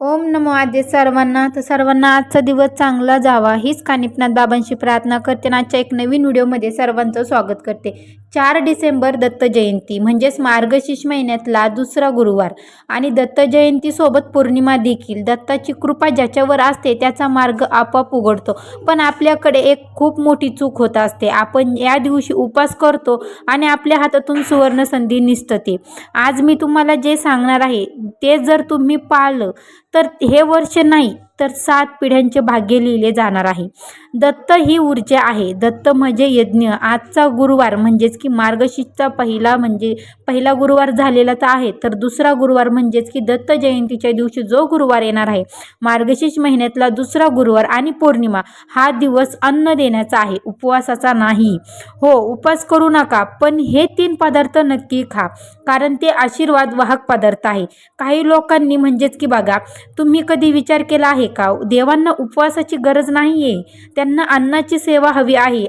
ओम नमो आद्य सर्वांना. तर सर्वांना आजचा दिवस चांगला जावा हीच कानिपनाथ बाबांशी प्रार्थना करते आणि आजच्या एक नवीन व्हिडिओमध्ये सर्वांचं स्वागत करते. चार डिसेंबर दत्त जयंती म्हणजेच मार्गशीर्ष महिन्यातला दुसरा गुरुवार. आणि दत्त जयंतीसोबत पौर्णिमा देखील. दत्ताची कृपा ज्याच्यावर असते त्याचा मार्ग आपोआप उघडतो. पण आपल्याकडे एक खूप मोठी चूक होत असते. आपण या दिवशी उपास करतो आणि आपल्या हातातून सुवर्ण संधी निसटते. आज मी तुम्हाला जे सांगणार आहे ते जर तुम्ही पाळलं तर हे वर्ष नाही तर सात पिढ्यांचे भाग्य लिहिले जाणार आहे. दत्त ही ऊर्जा आहे. दत्त म्हणजे यज्ञ. आजचा गुरुवार म्हणजेच की मार्गशीर्षचा पहिला म्हणजे पहिला गुरुवार झालेला तर आहे तर दुसरा गुरुवार म्हणजेच की दत्त जयंतीच्या दिवशी जो गुरुवार येणार आहे मार्गशीर्ष महिन्यातला दुसरा गुरुवार आणि पौर्णिमा हा दिवस अन्न देण्याचा आहे उपवासाचा नाही. हो उपवास करू नका पण हे तीन पदार्थ नक्की खा कारण ते आशीर्वाद वाहक पदार्थ आहे. काही लोकांनी म्हणजेच की बघा तुम्ही कधी विचार केला आहे का? देवांना उपवासाची गरज नाही आहे त्यांना अन्नाची सेवा हवी आहे.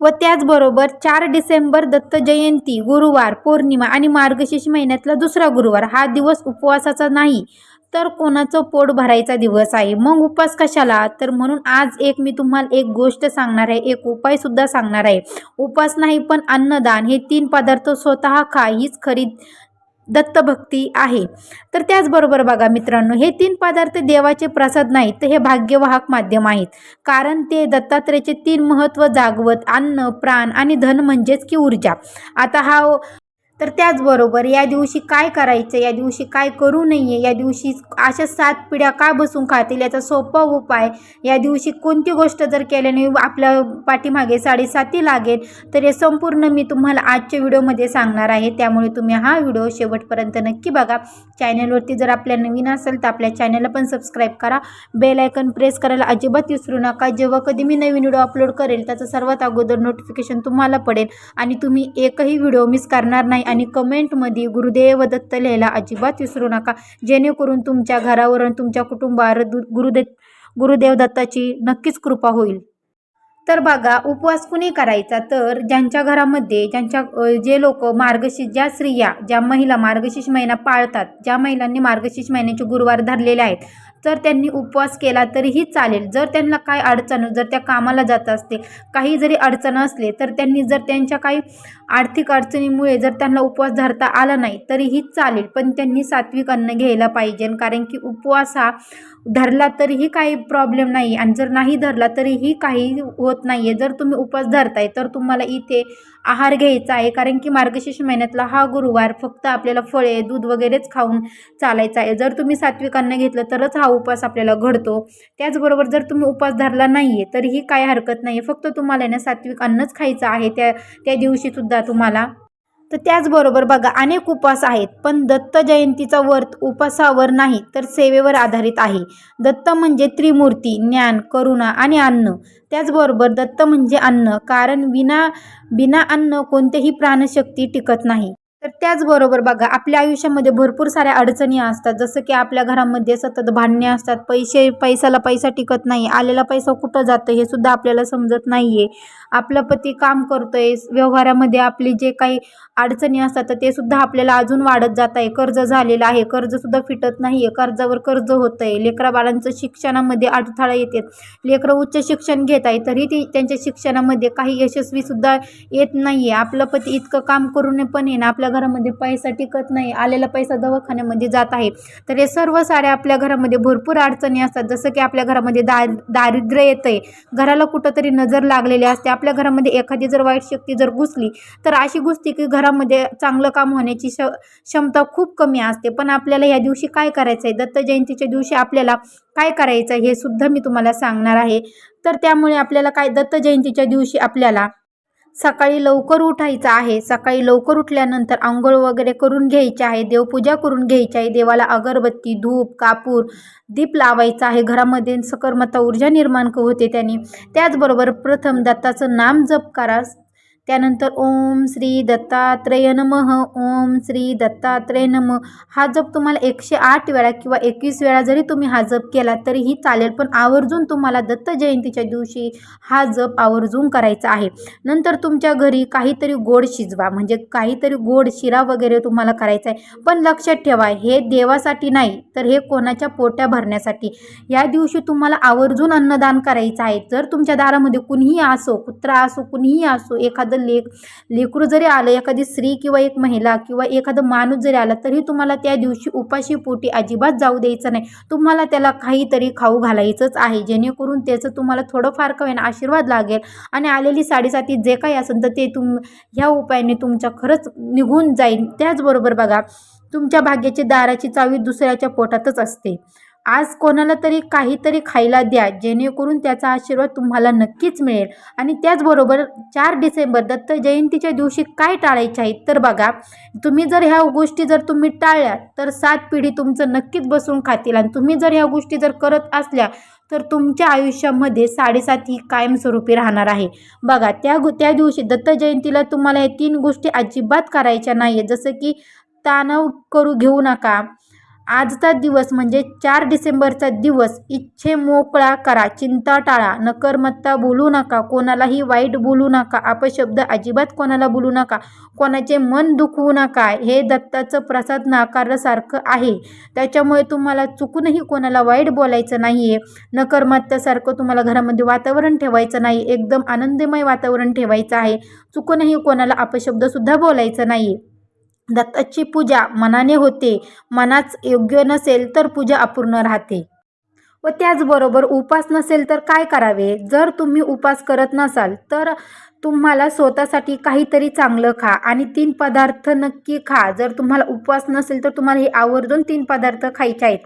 व त्याचबरोबर चार डिसेंबर दत्त जयंती गुरुवार पौर्णिमा आणि मार्गशीर्ष महिन्यातला दुसरा गुरुवार हा दिवस उपवासाचा नाही तर कोणाचं पोट भरायचा दिवस आहे? मग उपवास कशाला? तर म्हणून आज एक मी तुम्हाला एक गोष्ट सांगणार आहे एक उपायसुद्धा सांगणार आहे. उपवास नाही पण अन्नदान हे तीन पदार्थ स्वतः खा हीच खरी दत्तभक्ती आहे. तर त्याचबरोबर बघा मित्रांनो हे तीन पदार्थ देवाचे प्रसाद नाहीत तर हे भाग्यवाहक माध्यम आहेत. कारण ते दत्तात्रेचे तीन महत्त्व जागवत अन्न प्राण आणि धन म्हणजेच की ऊर्जा. आता हा तर त्याचबरोबर या दिवशी काय करायचं या दिवशी काय करू नये या दिवशी अशा सात पिढ्या का बसून खातील याचा सोपा उपाय. या दिवशी कोणती गोष्ट जर केल्याने आपल्या पाठीमागे साडेसाती लागेल तर हे संपूर्ण मी तुम्हाला आजच्या व्हिडिओमध्ये सांगणार आहे. त्यामुळे तुम्ही हा व्हिडिओ शेवटपर्यंत नक्की बघा. चॅनलवरती जर आपल्या नवीन असेल तर आपल्या चॅनलला पण सबस्क्राईब करा. बेल आयकन प्रेस करायला अजिबात विसरू नका. जेव्हा कधी मी नवीन व्हिडिओ अपलोड करेल त्याचं सर्वात अगोदर नोटिफिकेशन तुम्हाला पडेल आणि तुम्ही एकही व्हिडिओ मिस करणार नाही आणि कमेंटमध्ये गुरुदेव दत्त लिहायला अजिबात विसरू नका. जेणेकरून तुमच्या घरावर आणि तुमच्या कुटुंबावर दु गुरुदे गुरुदेव दत्ताची नक्कीच कृपा होईल. तर बघा उपवास कुणी करायचा? तर ज्यांच्या घरामध्ये ज्यांच्या जे लोक मार्गशीर्ष ज्या स्त्रिया ज्या महिला मार्गशीर्ष महिना पाळतात ज्या महिलांनी मार्गशीर्ष महिन्याचे गुरुवार धरलेले आहेत जर त्यांनी उपवास केला तरीही चालेल. जर त्यांना काय अडचण जर त्या कामाला जात असते काही जरी अडचण असले तर त्यांनी जर त्यांच्या काही आर्थिक अडचणीमुळे जर त्यांना उपवास धरता आला नाही तरीही चालेल. पण त्यांनी सात्विक अन्न घ्यायला पाहिजे. कारण की उपवास हा धरला तरीही काही प्रॉब्लेम नाही. आणि जर नाही धरला तरीही काही होत नाही आहे जर तुम्ही उपवास धरताय तर तुम्हाला इथे आहार घ्यायचा आहे. कारण की मार्गशीर्ष महिन्यातला हा गुरुवार फक्त आपल्याला फळे दूध वगैरेच खाऊन चालायचा आहे. जर तुम्ही सात्विक अन्न घेतलं तरच हा उपवास आपल्याला घडतो. त्याचबरोबर जर तुम्ही उपवास धरला नाही आहे तरीही काय हरकत नाही आहे फक्त तुम्हाला ना सात्विक अन्नच खायचं आहे त्या त्या दिवशीसुद्धा तुम्हाला. तर त्याचबरोबर बघा अनेक उपवास आहेत पण दत्त जयंतीचा वर्त उपासावर नाही तर सेवेवर आधारित आहे. दत्त म्हणजे त्रिमूर्ती ज्ञान करुणा आणि अन्न. त्याचबरोबर दत्त म्हणजे अन्न कारण विना बिना अन्न कोणतेही प्राणशक्ती टिकत नाही. तर त्याचबरोबर बघा आपल्या आयुष्यामध्ये भरपूर साऱ्या अडचणी असतात. जसं की आपल्या घरामध्ये सतत भांडणे असतात. पैसे पैशाला पैसा टिकत नाही. आलेला पैसा कुठं जातं हे सुद्धा आपल्याला समजत नाही आहे आपला पती काम करतो आहे व्यवहारामध्ये आपली जे काही अडचणी असतात तर ते सुद्धा आपल्याला अजून वाढत जात आहे. कर्ज झालेलं आहे. कर्जसुद्धा फिटत नाही आहे कर्जावर कर्ज होतं आहे लेकरा बाळांचं शिक्षणामध्ये अडथळा येते. लेकरं उच्च शिक्षण घेत आहे तरी ते त्यांच्या शिक्षणामध्ये काही यशस्वीसुद्धा येत नाही आहे आपलं पती इतकं काम करून पण आहे ना आपल्या घरामध्ये पैसा टिकत नाही आलेला पैसा दवाखान्यामध्ये जात आहे. तर हे सर्व साऱ्या आपल्या घरामध्ये भरपूर अडचणी असतात. जसं की आपल्या घरामध्ये दा दारिद्र्य येतं आहे घराला कुठंतरी नजर लागलेली असते. आपल्या घरामध्ये एखादी जर वाईट शक्ती जर घुसली तर अशी घुसते की घरामध्ये चांगलं काम होण्याची श क्षमता खूप कमी असते. पण आपल्याला या दिवशी काय करायचं आहे दत्त जयंतीच्या दिवशी आपल्याला काय करायचं आहे हे सुद्धा मी तुम्हाला सांगणार आहे. तर त्यामुळे आपल्याला काय? दत्त जयंतीच्या दिवशी आपल्याला सकाळी लवकर उठायचं आहे. सकाळी लवकर उठल्यानंतर आंघोळ वगैरे करून घ्यायची आहे. देवपूजा करून घ्यायची आहे. देवाला अगरबत्ती धूप कापूर दीप लावायचा आहे. घरामध्ये सकर्मता ऊर्जा निर्माण होते त्याने. त्याचबरोबर प्रथम दत्ताचं नाम जप करा. त्यानंतर ओम श्री दत्तात्रय नमः. ओम श्री दत्तात्रय नम. हा जप तुम्हाला एकशे आठ वेळा किंवा एकवीस वेळा जरी तुम्ही हा जप केला तरीही चालेल पण आवर्जून तुम्हाला दत्त जयंतीच्या दिवशी हा जप आवर्जून करायचा आहे. नंतर तुमच्या घरी काहीतरी गोड शिजवा म्हणजे काहीतरी गोड शिरा वगैरे तुम्हाला करायचा आहे. पण लक्षात ठेवा हे देवासाठी नाही तर हे कोणाच्या पोट्या भरण्यासाठी. या दिवशी तुम्हाला आवर्जून अन्नदान करायचं आहे. जर तुमच्या दारामध्ये कुणीही असो कुत्रा असो कुणीही असो एखादं लेक लेकरू जरी आलं एखादी स्त्री किंवा एक महिला किंवा एखादं माणूस जरी आला तरी तुम्हाला त्या दिवशी उपाशी पोटी अजिबात जाऊ द्यायचं नाही. तुम्हाला त्याला काहीतरी खाऊ घालायचंच आहे. जेणेकरून त्याचं तुम्हाला थोडंफार का होईना आशीर्वाद लागेल आणि आलेली साडेसाती जे काही असेल तर ते तुम ह्या उपायाने तुमच्या खरंच निघून जाईल. त्याचबरोबर बघा तुमच्या भाग्याची दाराची चावी दुसऱ्याच्या पोटातच असते. आज कोणाला तरी काहीतरी खायला द्या जेणेकरून त्याचा आशीर्वाद तुम्हाला नक्कीच मिळेल. आणि त्याचबरोबर चार डिसेंबर दत्त जयंतीच्या दिवशी काय टाळायचे आहे? तर बघा तुम्ही जर ह्या गोष्टी जर तुम्ही टाळल्या तर सात पिढी तुमचं नक्कीच बसून खातील. आणि तुम्ही जर ह्या गोष्टी जर करत असल्या तर तुमच्या आयुष्यामध्ये साडेसात ही कायमस्वरूपी राहणार आहे. बघा त्या त्या दिवशी दत्त जयंतीला तुम्हाला या तीन गोष्टी अजिबात करायच्या नाही जसं की ताणव करू घेऊ नका आजचा दिवस म्हणजे चार डिसेंबरचा दिवस. इच्छे मोकळा करा चिंता टाळा. नकरमत्ता बोलू नका कोणालाही वाईट बोलू नका अपशब्द अजिबात कोणाला बोलू नका कोणाचे मन दुखवू नका. हे दत्ताचं प्रसाद नाकारल्यासारखं आहे. त्याच्यामुळे तुम्हाला चुकूनही कोणाला वाईट बोलायचं नाही आहे नकरमत्तासारखं तुम्हाला घरामध्ये वातावरण ठेवायचं नाही. एकदम आनंदमय वातावरण ठेवायचं आहे. चुकूनही कोणाला अपशब्दसुद्धा बोलायचं नाही आहे दत्ताची पूजा मनाने होते. मनाच योग्य नसेल तर पूजा अपूर्ण राहते. व त्याचबरोबर उपास नसेल तर काय करावे? जर तुम्ही उपास करत नसाल तर तुम्हाला स्वतःसाठी काहीतरी चांगलं खा आणि तीन पदार्थ नक्की खा. जर तुम्हाला उपवास नसेल तर तुम्हाला हे आवर्जून तीन पदार्थ खायचे आहेत.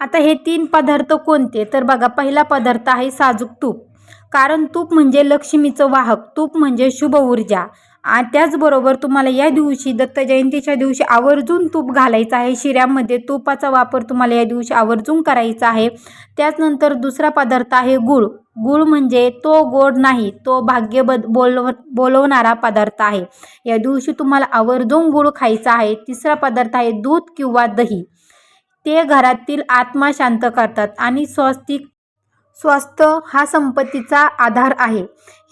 आता हे तीन पदार्थ कोणते? तर बघा पहिला पदार्थ आहे साजूक तूप. कारण तूप म्हणजे लक्ष्मीचं वाहक. तूप म्हणजे शुभ ऊर्जा. आणि त्याचबरोबर तुम्हाला या दिवशी दत्त जयंतीच्या दिवशी आवर्जून तूप घालायचं आहे. शिऱ्यामध्ये तुपाचा वापर तुम्हाला या दिवशी आवर्जून करायचा आहे. त्याचनंतर दुसरा पदार्थ आहे गुळ. गुळ म्हणजे तो गोड नाही तो भाग्य बद बोलव बोलवणारा पदार्थ आहे. या दिवशी तुम्हाला आवर्जून गुळ खायचा आहे. तिसरा पदार्थ आहे दूध किंवा दही. ते घरातील आत्मा शांत करतात आणि स्वस्तिक स्वास्थ्य हा संपत्तीचा आधार आहे.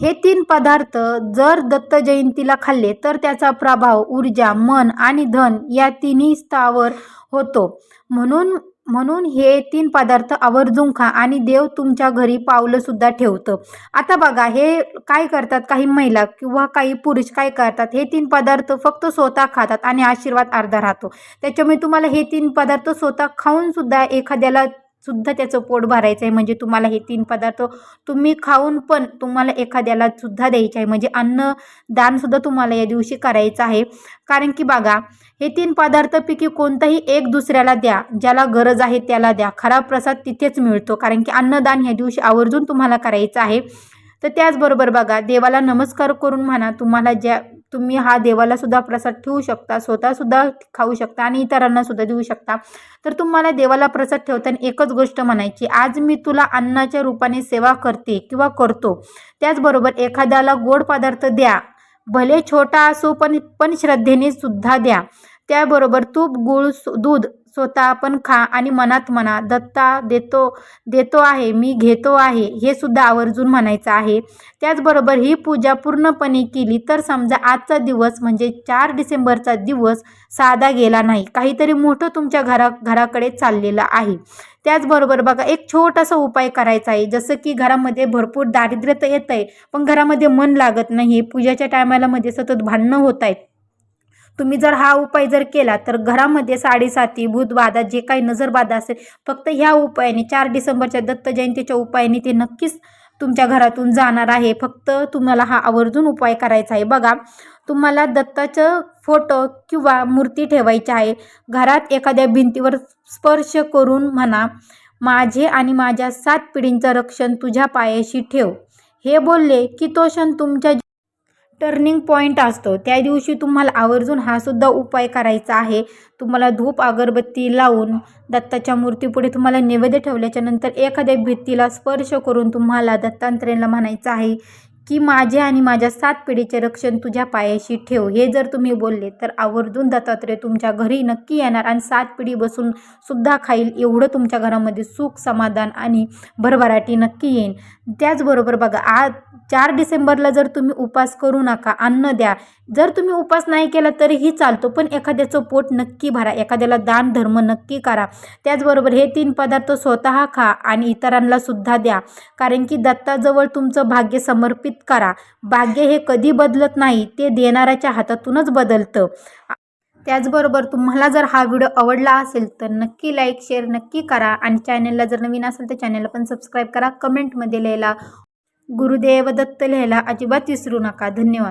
हे तीन पदार्थ जर दत्त जयंतीला खाल्ले तर त्याचा प्रभाव ऊर्जा मन आणि धन या तिन्ही स्थावर होतो. म्हणून म्हणून हे तीन पदार्थ आवर्जून खा आणि देव तुमच्या घरी पावलंसुद्धा ठेवतं. आता बघा हे काय करतात? काही महिला किंवा काही पुरुष काय करतात? हे तीन पदार्थ फक्त स्वतः खातात आणि आशीर्वाद अर्धा राहतो. त्याच्यामुळे तुम्हाला हे तीन पदार्थ स्वतः खाऊनसुद्धा एखाद्याला सुद्धा त्याचं पोट भरायचं आहे म्हणजे तुम्हाला हे तीन पदार्थ तुम्ही खाऊन पण तुम्हाला एखाद्याला सुद्धा द्यायचे आहे म्हणजे अन्न दानसुद्धा तुम्हाला या दिवशी करायचं आहे. कारण की बघा हे तीन पदार्थपैकी कोणताही एक दुसऱ्याला द्या. ज्याला गरज आहे त्याला द्या. खरा प्रसाद तिथेच मिळतो. कारण की अन्नदान ह्या दिवशी आवर्जून तुम्हाला करायचं आहे. तर त्याचबरोबर बघा देवाला नमस्कार करून म्हणा तुम्हाला ज्या तुम्ही हा देवाला सुद्धा प्रसाद ठेवू शकता स्वतःसुद्धा खाऊ शकता आणि इतरांना सुद्धा देऊ शकता. तर तुम्हाला देवाला प्रसाद ठेवताना एकच गोष्ट म्हणायची आज मी तुला अन्नाच्या रूपाने सेवा करते किंवा करतो. त्याचबरोबर एखाद्याला गोड पदार्थ द्या भले छोटा असो पण पण श्रद्धेने सुद्धा द्या. त्याबरोबर तूप गूळ दूध स्वतः पण खा आणि मनात म्हणा दत्ता देतो देतो आहे मी घेतो आहे हे सुद्धा आवर्जून म्हणायचं आहे. त्याचबरोबर ही पूजा पूर्णपणे केली तर समजा आजचा दिवस म्हणजे चार डिसेंबरचा दिवस साधा गेला नाही. काहीतरी मोठं तुमच्या घरा घराकडे चाललेलं आहे. त्याचबरोबर बघा एक छोटासा उपाय करायचा आहे. जसं की घरामध्ये भरपूर दारिद्र्य तर येत आहे पण घरामध्ये मन लागत नाही. पूजाच्या टायमाला मध्ये सतत भांडणं होत आहेत तुम्ही जर हा उपाय जर केला तर घरामध्ये साडेसाती भूतबाधा जे काही नजरबाधा असेल फक्त ह्या उपायाने चार डिसेंबरच्या दत्त जयंतीच्या उपायाने ते नक्कीच तुमच्या घरातून जाणार आहे. फक्त तुम्हाला हा आवर्जून उपाय करायचा आहे. बघा तुम्हाला दत्ताचं फोटो किंवा मूर्ती ठेवायची आहे. घरात एखाद्या भिंतीवर स्पर्श करून म्हणा माझे आणि माझ्या सात पिढींचं रक्षण तुझ्या पायाशी ठेव. हे बोलले की तो क्षण तुमच्या टर्निंग पॉईंट असतो. त्या दिवशी तुम्हाला आवर्जून हा सुद्धा उपाय करायचा आहे. तुम्हाला धूप अगरबत्ती लावून दत्ताच्या मूर्तीपुढे तुम्हाला नैवेद्य ठेवल्याच्या नंतर एखाद्या भित्तीला स्पर्श करून तुम्हाला दत्तांत्रेला म्हणायचं आहे की माझे आणि माझ्या सात पिढीचे रक्षण तुझ्या पायाशी ठेव. हे जर तुम्ही बोलले तर आवर्जून दत्तात्रय तुमच्या घरी नक्की येणार आणि सात पिढी बसून सुद्धा खाईल. एवढं तुमच्या घरामध्ये सुख समाधान आणि भरभराटी नक्की येईल त्याचबरोबर बघा आज चार डिसेंबरला जर तुम्ही उपास करू नका अन्न द्या. जर तुम्ही उपास नाही केला तरीही चालतो पण एखाद्याचं पोट नक्की भरा. एखाद्याला दान धर्म नक्की करा. त्याचबरोबर हे तीन पदार्थ स्वतः खा आणि इतरांना सुद्धा द्या. कारण की दत्ताजवळ तुमचं भाग्य समर्पित करा. भाग्य हे कधी बदलत नाही ते देणाऱ्याच्या हातातूनच बदलतं. त्याचबरोबर तुम्हाला जर हा व्हिडिओ आवडला असेल तर नक्की लाईक शेअर नक्की करा आणि चॅनलला जर नवीन असेल तर चॅनलला पण सबस्क्राईब करा. कमेंटमध्ये लिहायला गुरुदेव दत्त लिहायला अजिबात विसरू नका. धन्यवाद.